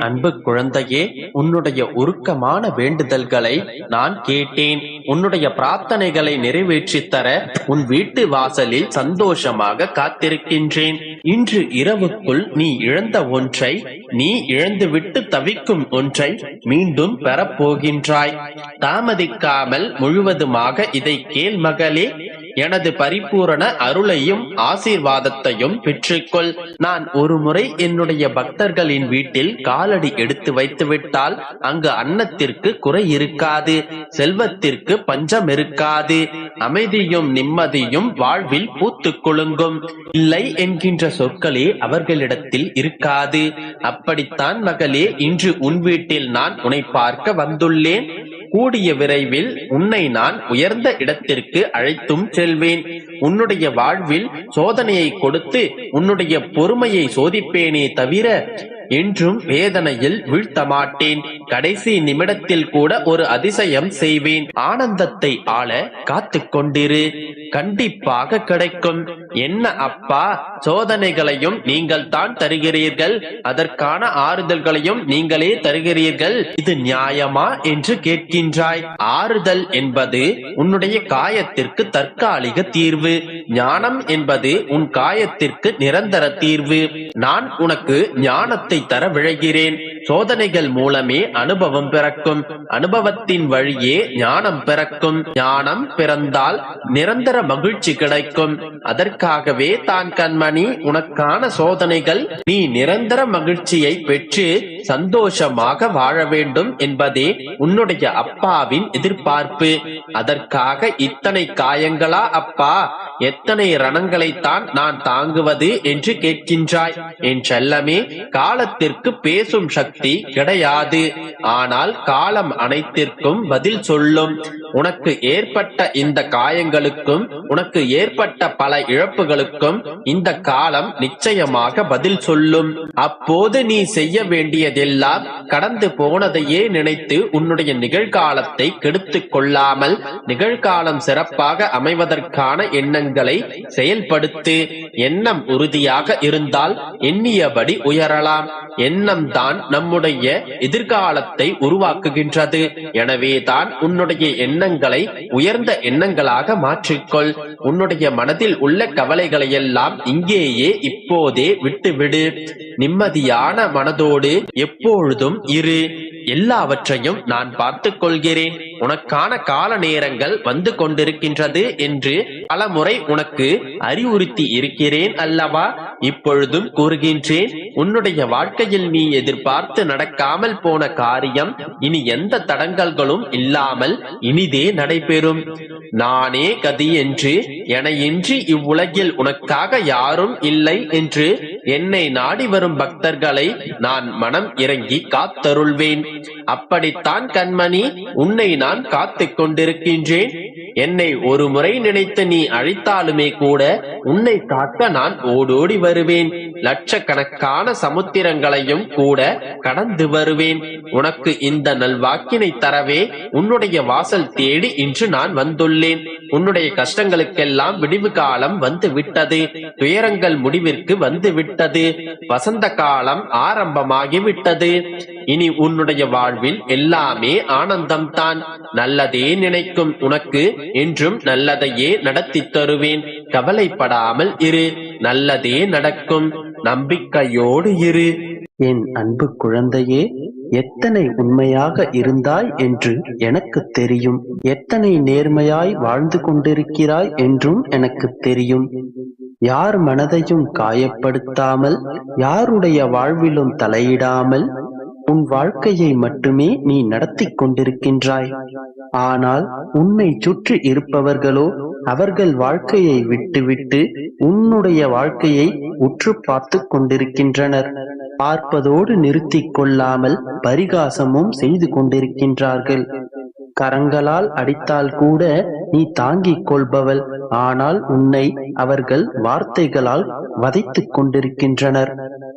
அன்பு குழந்தையே உன்னுடைய உருக்கமான வேண்டுதல்களை நான் கேட்டேன். உன்னுடைய பிரார்த்தனைகளை நிறைவேற்றித் தர உன் வீட்டு வாசலில் சந்தோஷமாக காத்திருக்கின்றேன். இன்று இரவுக்குள் நீ இழந்த ஒன்றை நீ இழந்துவிட்டு தவிக்கும் ஒன்றை மீண்டும் பெறப்போகின்றாய். தாமதிக்காமல் முழுவதுமாக இதை கேள் மகளே எனது பரிபூரண அருளையும் ஆசீர்வாதத்தையும் பெற்றுக்கொள். நான் ஒருமுறை என்னுடைய பக்தர்களின் வீட்டில் காலடி எடுத்து வைத்துவிட்டால் அங்கு அன்னத்திற்கு குறை இருக்காது செல்வத்திற்கு பஞ்சம் இருக்காது. அமைதியும் நிம்மதியும் வாழ்வில் பூத்து கொழுங்கும் இல்லை என்கின்ற சொற்களே அவர்களிடத்தில் இருக்காது. அப்படித்தான் மகளே இன்று உன் வீட்டில் நான் உன்னை பார்க்க வந்துள்ளேன். கூடிய விரைவில் உன்னை நான் உயர்ந்த இடத்திற்கு அழைத்தும் செல்வேன். உன்னுடைய வாழ்வில் சோதனையை கொடுத்து உன்னுடைய பொறுமையை சோதிப்பேனே தவிர என்றும் வேதனையில் வீழ்த்த மாட்டேன் கடைசி நிமிடத்தில் கூட ஒரு அதிசயம் செய்வேன். ஆனந்தத்தை ஆள காத்து கொண்டிரு கண்டிப்பாக கிடைக்கும். என்ன அப்பா? சோதனைகளையும் நீங்கள் தான் தருகிறீர்கள். அதற்கான ஆறுதல்களையும் நீங்களே தருகிறீர்கள். இது நியாயமா என்று கேட்கின்றாய். ஆறுதல் என்பது உன்னுடைய காயத்திற்கு தற்காலிக தீர்வு. ஞானம் என்பது உன் காயத்திற்கு நிரந்தர தீர்வு. நான் உனக்கு ஞானத்தை தர விழைகிறேன். சோதனைகள் மூலமே அனுபவம் பிறக்கும். அனுபவத்தின் வழியே ஞானம் பிறக்கும். ஞானம் பிறந்தால் நிரந்தர மகிழ்ச்சி கிடைக்கும். அதற்காகவே தான் கண்மணி உனக்கான சோதனைகள் நீ நிரந்தர மகிழ்ச்சியை பெற்று சந்தோஷமாக வாழ வேண்டும் என்பதே உன்னுடைய அப்பாவின் எதிர்பார்ப்பு. அதற்காக இத்தனை காயங்களா அப்பா? எத்தனை ரணங்களைத்தான் நான் தாங்குவது என்று கேட்கின்றாய். என் செல்லமே காலத்திற்கு பேசும் சக்தி கிடையாது. ஆனால் காலம் அனைத்திற்கும் பதில் சொல்லும். உனக்கு ஏற்பட்ட இந்த காயங்களுக்கும் உனக்கு ஏற்பட்ட பல இழப்புகளுக்கும் இந்த காலம் நிச்சயமாக பதில் சொல்லும். அப்போது நீ செய்ய வேண்டிய வேண்டியதெல்லாம் கடந்து போனதையே நினைத்து உன்னுடைய நிகழ்காலத்தை கெடுத்துக் கொள்ளாமல் நிகழ்காலம் சிறப்பாக அமைவதற்கான எண்ணங்களை செயல்படுத்து எண்ணம் உறுதியாக இருந்தால் எண்ணியபடி உயரலாம். எண்ணம் தான் நம்முடைய எதிர்காலத்தை உருவாக்குகின்றது. எனவே தான் உன்னுடைய எண்ணங்களை உயர்ந்த எண்ணங்களாக மாற்றிக்கொள். உன்னுடைய மனதில் உள்ள கவலைகளை எல்லாம் இங்கேயே இப்போதே விட்டுவிடு. நிம்மதியான மனதோடு எப்பொழுதும் இரு. எல்லாவற்றையும் நான் பார்த்துக் கொள்கிறேன் உனக்கான கால நேரங்கள் வந்து கொண்டிருக்கின்றது என்று பலமுறை உனக்கு அறிவுறுத்தி இருக்கிறேன் அல்லவா? இப்பொழுதும் கூறுகின்றேன் உன்னுடைய வாழ்க்கையில் நீ எதிர்பார்த்து நடக்காமல் போன காரியம் இனி எந்த தடங்கல்களும் இல்லாமல் இனிதே நடைபெறும். நானே கதி என்று எனையின்றி இவ்வுலகில் உனக்காக யாரும் இல்லை என்று என்னை நாடி வரும் பக்தர்களை நான் மனம் இறங்கி காத்தருள்வேன். அப்படித்தான் கண்மணி உன்னை நான் காத்துக் கொண்டிருக்கின்றேன். என்னை ஒரு முறை நினைத்து நீ அழித்தாலுமே கூட உன்னை காக்க நான் ஓடோடி வருவேன். லட்சக்கணக்கான சமுத்திரங்களையும் கூட கடந்து வருவேன். உனக்கு இந்த நல்வாக்கினை தரவே உன்னுடைய வாசல் தேடி இன்று நான் வந்துள்ளேன். உன்னுடைய கஷ்டங்களுக்கெல்லாம் விடிவு காலம் வந்து விட்டது துயரங்கள் முடிவிற்கு வந்து விட்டது வசந்த காலம் ஆரம்பமாகி விட்டது. இனி உன்னுடைய வாழ்வில் எல்லாமே ஆனந்தம்தான் நல்லதே நினைக்கும் உனக்கு என்றும் நல்லதையே நடத்தி தருவேன். கவலைப்படாமல் இரு. நல்லதே நடக்கும். நம்பிக்கையோடு இரு. என் அன்பு குழந்தையே எத்தனை உண்மையாக இருந்தாய் என்று எனக்கு தெரியும். எத்தனை நேர்மையாய் வாழ்ந்து கொண்டிருக்கிறாய் என்றும் எனக்கு தெரியும். யார் மனதையும் காயப்படுத்தாமல் யாருடைய வாழ்விலும் தலையிடாமல் உன் வாழ்க்கையை மட்டுமே நீ நடத்தி கொண்டிருக்கின்றாய். ஆனால் உன்னை சுற்றி இருப்பவர்களோ அவர்கள் வாழ்க்கையை விட்டுவிட்டு உன்னுடைய வாழ்க்கையை உற்று பார்த்து கொண்டிருக்கின்றனர். பார்ப்பதோடு நிறுத்தி கொள்ளாமல் பரிகாசமும் செய்து கொண்டிருக்கின்றார்கள். கரங்களால் அடித்தால் கூட நீ தாங்கிக் கொள்பவள். ஆனால் உன்னை அவர்கள் வார்த்தைகளால் வதைத்துக் கொண்டிருக்கின்றனர்.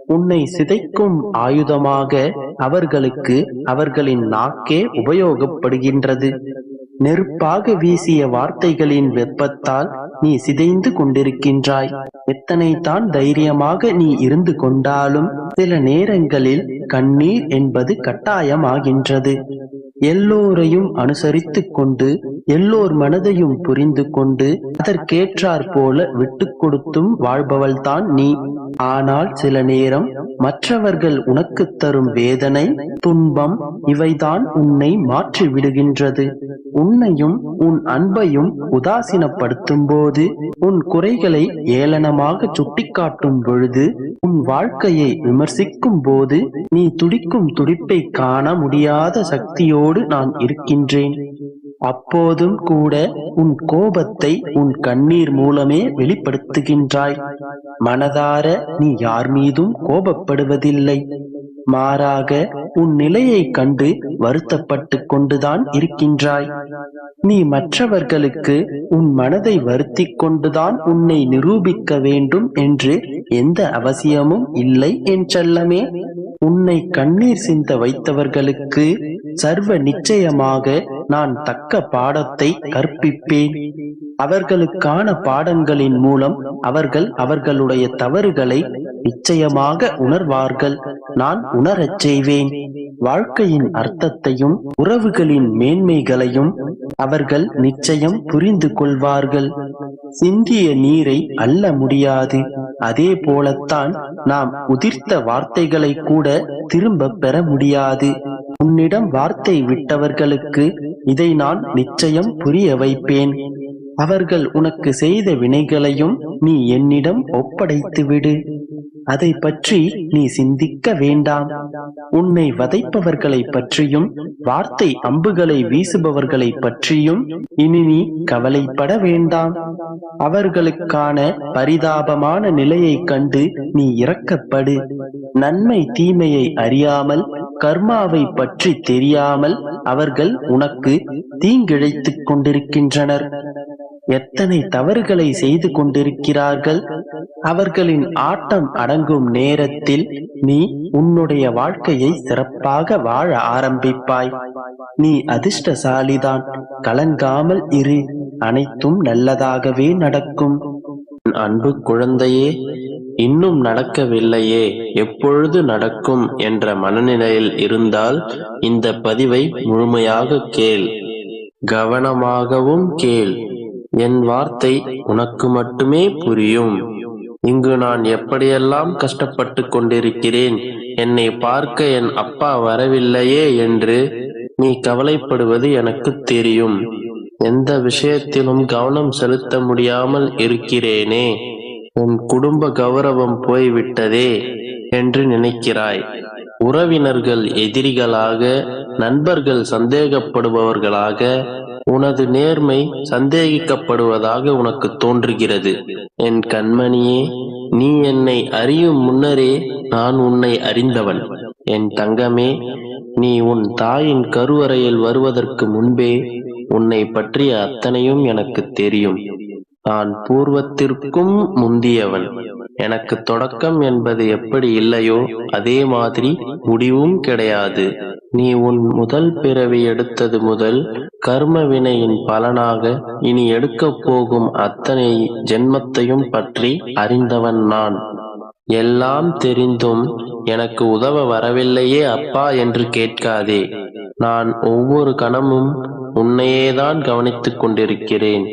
உன்னை சிதைக்கும் ஆயுதமாக அவர்களுக்கு அவர்களின் நாக்கே உபயோகப்படுகின்றது. நெருப்பாக வீசிய வார்த்தைகளின் வெப்பத்தால் நீ சிதைந்து கொண்டிருக்கின்றாய். எத்தனை தான் தைரியமாக நீ இருந்து கொண்டாலும் சில நேரங்களில் கண்ணீர் என்பது கட்டாயமாகின்றது. எல்லோரையும் அனுசரித்துக் கொண்டு எல்லோர் மனதையும் புரிந்து கொண்டு அதற்கேற்றாற் போல விட்டு கொடுத்தும் வாழ்பவள்தான் நீ. ஆனால் சில நேரம் மற்றவர்கள் உனக்கு தரும் வேதனை துன்பம் இவைதான் உன்னை மாற்றி விடுகின்றது உன்னையும் உன் அன்பையும் உதாசீனப்படுத்தும் போது உன் குறைகளை ஏளனமாக சுட்டிக்காட்டும் பொழுது உன் வாழ்க்கையை விமர்சிக்கும் போது நீ துடிக்கும் துடிப்பை காண முடியாத சக்தியோடு நான் இருக்கின்றேன். அப்போதும் கூட உன் கோபத்தை உன் கண்ணீர் மூலமே வெளிப்படுத்துகின்றாய். மனதார நீ யார் மீதும் கோபப்படுவதில்லை. மாறாக உன் நிலையைக் கண்டு வருத்தப்பட்டு கொண்டுதான் இருக்கின்றாய். நீ மற்றவர்களுக்கு உன் மனதை வருத்திக் கொண்டுதான் உன்னை நிரூபிக்க வேண்டும் என்று எந்த அவசியமும் இல்லை என் செல்லமே. உன்னை கண்ணீர் சிந்த வைத்தவர்களுக்கு சர்வ நிச்சயமாக நான் தக்க பாடத்தை கற்பிப்பேன். அவர்களுக்கான பாடங்களின் மூலம் அவர்கள் அவர்களுடைய தவறுகளை நிச்சயமாக உணர்வார்கள். நான் உணரச் செய்வேன். வாழ்க்கையின் அர்த்தத்தையும் உறவுகளின் மேன்மைகளையும் அவர்கள் நிச்சயம் புரிந்து கொள்வார்கள். சிந்திய நீரை அல்ல முடியாது. அதே போலத்தான் நாம் உதிர்த்த வார்த்தைகளை கூட திரும்ப பெற முடியாது. உன்னிடம் வார்த்தை விட்டவர்களுக்கு இதை நான் நிச்சயம் புரிய வைப்பேன். அவர்கள் உனக்கு செய்த வினைகளையும் நீ என்னிடம் ஒப்படைத்து விடு அதை பற்றி நீ சிந்திக்க வேண்டாம். உன்னை வதைப்பவர்களை பற்றியும் வார்த்தை அம்புகளை வீசுபவர்களை பற்றியும் இனி நீ கவலைப்பட வேண்டாம். அவர்களுக்கான பரிதாபமான நிலையைக் கண்டு நீ இறக்கப்படு நன்மை தீமையை அறியாமல் கர்மாவை பற்றி தெரியாமல் அவர்கள் உனக்கு தீங்கிழைத்துக் கொண்டிருக்கின்றனர். எத்தனை தவறுகளை செய்து கொண்டிருக்கிறார்கள்? அவர்களின் ஆட்டம் அடங்கும் நேரத்தில் நீ உன்னுடைய வாழ்க்கையை சிறப்பாக வாழ ஆரம்பிப்பாய். நீ அதிர்ஷ்டசாலிதான். கலங்காமல் இரு. அனைத்தும் நல்லதாகவே நடக்கும். அன்பு குழந்தையே இன்னும் நடக்கவில்லையே எப்பொழுது நடக்கும் என்ற மனநிலையில் இருந்தால் இந்த பதிவை முழுமையாக கேள். கவனமாகவும் கேள். என் வார்த்தை உனக்கு மட்டுமே புரியும். இங்கு நான் எப்படியெல்லாம் கஷ்டப்பட்டு கொண்டிருக்கிறேன் என்னை பார்க்க என் அப்பா வரவில்லையே என்று நீ கவலைப்படுவது எனக்கு தெரியும். எந்த விஷயத்திலும் கவனம் செலுத்த முடியாமல் இருக்கிறேனே. உன் குடும்ப கௌரவம் போய்விட்டதே என்று நினைக்கிறாய். உறவினர்கள் எதிரிகளாக நண்பர்கள் சந்தேகப்படுபவர்களாக உனது நேர்மை சந்தேகிக்கப்படுவதாக உனக்கு தோன்றுகிறது. என் கண்மணியே நீ என்னை அறியும் முன்னரே நான் உன்னை அறிந்தவன். என் தங்கமே நீ உன் தாயின் கருவறையில் வருவதற்கு முன்பே உன்னை பற்றிய அத்தனையும் எனக்கு தெரியும். நான் பூர்வத்திற்கும் முந்தியவன். எனக்கு தொடக்கம் என்பது எப்படி இல்லையோ அதே மாதிரி முடிவும் கிடையாது. நீ உன் முதல் பிறவி எடுத்தது முதல் கர்ம வினையின் பலனாக இனி எடுக்கப் போகும் அத்தனை ஜென்மத்தையும் பற்றி அறிந்தவன் நான். எல்லாம் தெரிந்தும் எனக்கு உதவ வரவில்லையே அப்பா என்று கேட்காதே. நான் ஒவ்வொரு கணமும் உன்னையேதான் கவனித்துக் கொண்டிருக்கிறேன்.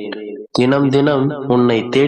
தினம் தினம் உன்னை தேற்றி